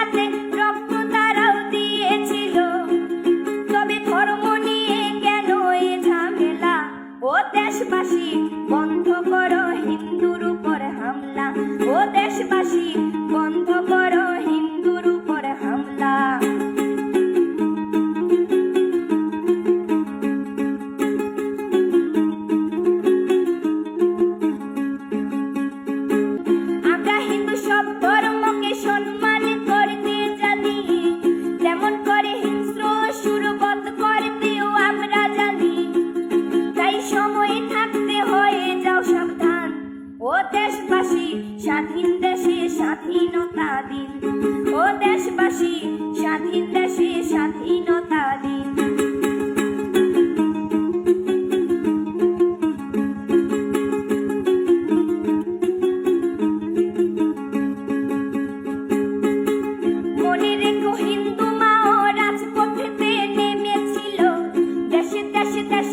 বাঁচাতে রক্ত তারাও দিয়েছিল। তবে ধর্ম নিয়ে কেন এ ঝামেলা? ও দেশবাসী, বন্ধ করো হিন্দুর উপর হামলা। ও দেশবাসী, বন্ধ করো স্বাধীন দেশে স্বাধীনতা দিন। ও দেশবাসী, স্বাধীন দেশে স্বাধীনতা দিন। হিন্দু নেমেছিল। দেশে দেশে দেশ